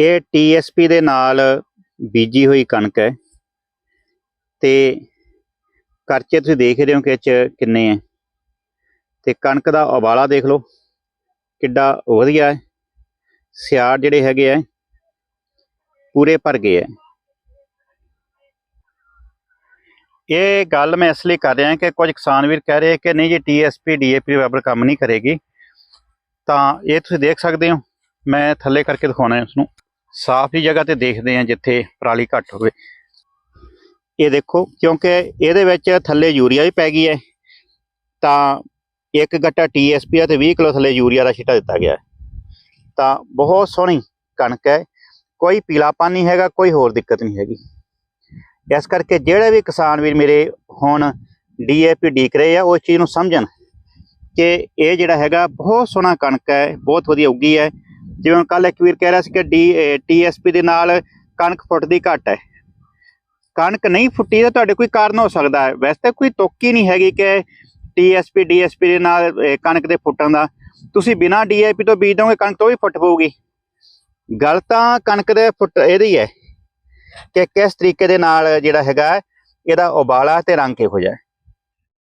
ਇਹ ਟੀਐਸਪੀ ਦੇ ਨਾਲ ਬੀਜੀ ਹੋਈ ਕਣਕ ਹੈ। ਤੇ ਕਰਚੇ ਤੁਸੀਂ ਦੇਖ ਰਹੇ ਹੋ ਕਿ 'ਚ ਕਿੰਨੇ ਹੈ। ਤੇ ਕਣਕ ਦਾ ਉਬਾਲਾ ਦੇਖ ਲਓ, ਕਿੱਡਾ ਵਧੀਆ ਹੈ। ਸਿਆੜ ਜਿਹੜੇ ਹੈਗੇ ਆ ਪੂਰੇ ਭਰ ਗਏ ਹੈ। ਇਹ ਗੱਲ ਮੈਂ ਇਸ ਲਈ ਕਰ ਰਿਹਾ ਕਿ ਕੁਝ ਕਿਸਾਨ ਵੀਰ ਕਹਿ ਰਹੇ ਕਿ ਨਹੀਂ ਜੀ ਟੀਐਸਪੀ ਡੀਏਪੀ ਬਰਾਬਰ ਕੰਮ ਨਹੀਂ ਕਰੇਗੀ। ਤਾਂ ਇਹ ਤੁਸੀਂ ਦੇਖ ਸਕਦੇ ਹੋ, ਮੈਂ ਥੱਲੇ ਕਰਕੇ ਦਿਖਾਉਣਾ ਹੈ ਨੂੰ ਸਾਫ਼ ਹੀ ਜਗ੍ਹਾ ਤੇ ਦੇਖਦੇ ਹਾਂ ਜਿੱਥੇ ਪਰਾਲੀ ਘੱਟ ਹੋਵੇ। ਇਹ ਦੇਖੋ, ਕਿਉਂਕਿ ਇਹਦੇ ਵਿੱਚ ਥੱਲੇ ਯੂਰੀਆ ਵੀ ਪੈ ਗਈ ਹੈ, ਤਾਂ ਇੱਕ ਗੱਟਾ ਟੀਐਸਪੀ ਆ ਤੇ 20 ਕਿਲੋ ਥੱਲੇ ਯੂਰੀਆ ਦਾ ਛਿੱਟਾ ਦਿੱਤਾ ਗਿਆ ਤਾਂ ਬਹੁਤ ਸੋਹਣੀ ਕਣਕ ਹੈ, ਕੋਈ ਪੀਲਾਪਨ ਨਹੀਂ ਹੈਗਾ, ਕੋਈ ਹੋਰ ਦਿੱਕਤ ਨਹੀਂ ਹੈਗੀ। ਇਸ ਕਰਕੇ ਜਿਹੜੇ ਵੀ ਕਿਸਾਨ ਵੀਰ ਮੇਰੇ ਹੁਣ ਡੀਏਪੀ ਡੀਕ ਰਹੇ ਆ, ਉਸ ਚੀਜ਼ ਨੂੰ ਸਮਝਣ ਕਿ ਇਹ ਜਿਹੜਾ ਹੈਗਾ ਬਹੁਤ ਸੋਹਣਾ ਕਣਕ ਹੈ, ਬਹੁਤ ਵਧੀਆ ਉੱਗੀ ਹੈ। ਜਿਵੇਂ ਕੱਲ ਇੱਕ ਵੀਰ ਕਹਿ ਰਿਹਾ ਸੀ ਕਿ ਡੀ ਟੀਐਸਪੀ ਦੇ ਨਾਲ ਕਣਕ ਫੁੱਟਦੀ ਘੱਟ ਹੈ। ਕਣਕ ਨਹੀਂ ਫੁੱਟੀ ਤਾਂ ਤੁਹਾਡੇ ਕੋਈ ਕਾਰਨ ਹੋ ਸਕਦਾ ਹੈ। ਵੈਸੇ ਤਾਂ ਕੋਈ ਤੋਕੀ ਨਹੀਂ ਹੈਗੀ ਕਿ ਟੀਐਸਪੀ ਡੀਐਸਪੀ ਦੇ ਨਾਲ ਕਣਕ ਦੇ ਫੁੱਟਣ ਦਾ। ਤੁਸੀਂ ਬਿਨਾ ਡੀਏਪੀ ਤੋਂ ਬੀਜ ਦੋਗੇ ਕਣਕ ਤੋਂ ਵੀ ਫੁੱਟ ਪਊਗੀ। ਗੱਲ ਤਾਂ ਕਣਕ ਦੇ ਫੁੱਟ ਇਹਦੀ ਹੈ ਕਿ ਕਿਸ ਤਰੀਕੇ ਦੇ ਨਾਲ ਜਿਹੜਾ ਹੈਗਾ, ਇਹਦਾ ਉਬਾਲਾ ਤੇ ਰੰਗ ਕਿਹੋ ਜਿਹਾ